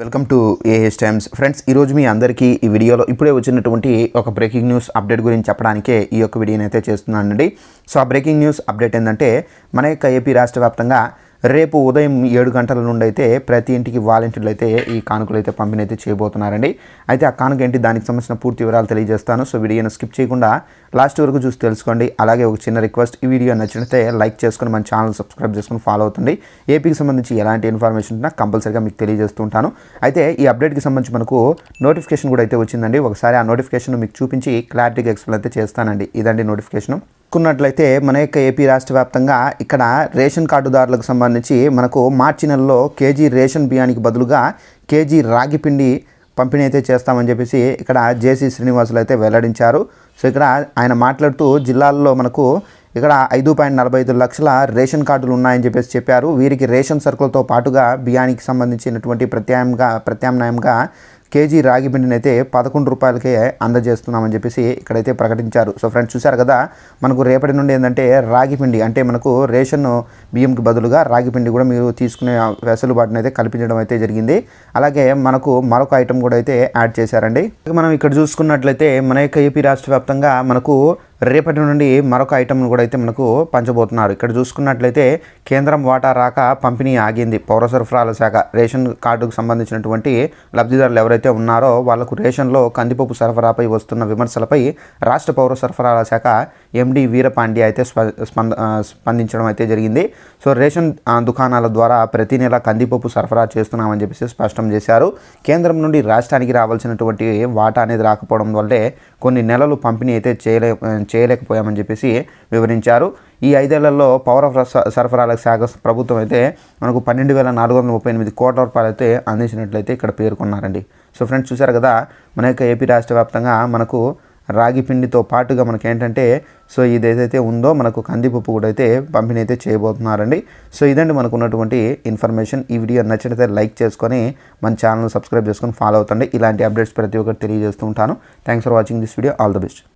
Welcome to AH times friends ఈరోజు మీ అందరికీ ఈ వీడియోలో ఇప్పుడే వచ్చినటువంటి ఒక బ్రేకింగ్ న్యూస్ అప్డేట్ గురించి చెప్పడానికే ఈ యొక్క వీడియోని అయితే చేస్తున్నానండి. సో ఆ బ్రేకింగ్ న్యూస్ అప్డేట్ ఏంటంటే మన యొక్క ఏపీ రాష్ట్ర వ్యాప్తంగా రేపు ఉదయం ఏడు గంటల నుండి అయితే ప్రతి ఇంటికి వాలంటీర్లు అయితే ఈ కానుకలు అయితే పంపిణీ అయితే చేయబోతున్నారండి. అయితే ఆ కానుక ఏంటి? దానికి సంబంధించిన పూర్తి వివరాలు తెలియజేస్తాను. సో వీడియోను స్కిప్ చేయకుండా లాస్ట్ వరకు చూసి తెలుసుకోండి. అలాగే ఒక చిన్న రిక్వెస్ట్ ఈ వీడియో నచ్చినట్లయితే లైక్ చేసుకొని మన ఛానల్ సబ్స్క్రైబ్ చేసుకొని ఫాలో అవుతుంది ఏపీకి సంబంధించి ఎలాంటి ఇన్ఫర్మేషన్ ఉన్నా కంపల్సరీగా మీకు తెలియజేస్తూ ఉంటాను అయితే ఈ అప్డేట్కి సంబంధించి మనకు నోటిఫికేషన్ కూడా అయితే వచ్చిందండి. ఒకసారి ఆ నోటిఫికేషన్ మీకు చూపించి క్లారిటీగా ఎక్స్ప్లెయిన్ అయితే చేస్తానండి. ఇదండి నోటిఫికేషన్. చూసుకున్నట్లయితే మన యొక్క ఏపీ రాష్ట్ర వ్యాప్తంగా ఇక్కడ రేషన్ కార్డుదారులకు సంబంధించి మనకు మార్చి నెలలో కేజీ రేషన్ బియ్యానికి బదులుగా కేజీ రాగి పిండి పంపిణీ అయితే చేస్తామని చెప్పేసి ఇక్కడ జేసీ శ్రీనివాసులు అయితే వెల్లడించారు. సో ఇక్కడ ఆయన మాట్లాడుతూ జిల్లాల్లో మనకు ఇక్కడ ఐదు పాయింట్ నలభై ఐదు లక్షల రేషన్ కార్డులు ఉన్నాయని చెప్పేసి చెప్పారు. వీరికి రేషన్ సరుకులతో పాటుగా బియ్యానికి సంబంధించినటువంటి ప్రత్యామ్గా ప్రత్యామ్నాయంగా కేజీ రాగి పిండిని అయితే పదకొండు రూపాయలకే అందజేస్తున్నామని చెప్పేసి ఇక్కడైతే ప్రకటించారు. సో ఫ్రెండ్స్ చూశారు కదా మనకు రేపటి నుండి ఏంటంటే రాగి పిండి అంటే మనకు రేషన్ బియ్యంకి బదులుగా రాగి పిండి కూడా మీరు తీసుకునే వెసులుబాటును అయితే కల్పించడం అయితే జరిగింది. అలాగే మనకు మరొక ఐటమ్ కూడా అయితే యాడ్ చేశారండి. మనం ఇక్కడ చూసుకున్నట్లయితే మన యొక్క ఏపీ రాష్ట్ర వ్యాప్తంగా మనకు రేపటి నుండి మరొక ఐటమ్ను కూడా అయితే మనకు పంచబోతున్నారు. ఇక్కడ చూసుకున్నట్లయితే కేంద్రం వాటా రాక పంపిణీ ఆగింది. పౌర సరఫరాల శాఖ రేషన్ కార్డుకు సంబంధించినటువంటి లబ్ధిదారులు ఎవరైతే ఉన్నారో వాళ్ళకు రేషన్లో కందిపప్పు సరఫరాపై వస్తున్న విమర్శలపై రాష్ట్ర పౌర సరఫరాల శాఖ ఎండి వీరపాండ్య అయితే స్పంద స్పందించడం అయితే జరిగింది. సో రేషన్ దుకాణాల ద్వారా ప్రతి నెల కందిపప్పు సరఫరా చేస్తున్నామని చెప్పేసి స్పష్టం చేశారు. కేంద్రం నుండి రాష్ట్రానికి రావాల్సినటువంటి వాటా అనేది రాకపోవడం వల్లే కొన్ని నెలలు పంపిణీ అయితే చేయలే చేయలేకపోయామని చెప్పేసి వివరించారు. ఈ ఐదేళ్ళలో పౌర సరఫరాల శాఖ ప్రభుత్వం అయితే మనకు పన్నెండు వేల నాలుగు వందల ముప్పై ఎనిమిది కోట్ల రూపాయలు అయితే అందించినట్లయితే ఇక్కడ పేర్కొన్నారండి. సో ఫ్రెండ్స్ చూసారు కదా మన యొక్క ఏపీ రాష్ట్ర వ్యాప్తంగా మనకు రాగి పిండితో పాటుగా మనకి ఏంటంటే సో ఇది ఏదైతే ఉందో మనకు కందిపప్పు కూడా అయితే పంపిణీ అయితే చేయబోతున్నారండి. సో ఇదండి మనకు ఉన్నటువంటి ఇన్ఫర్మేషన్. ఈ వీడియో నచ్చినట్లయితే లైక్ చేసుకొని మన ఛానల్ సబ్స్క్రైబ్ చేసుకొని ఫాలో అవుతండి. ఇలాంటి అప్డేట్స్ ప్రతి ఒక్కరు తెలియజేస్తూ ఉంటాను. Thanks for watching this video all the best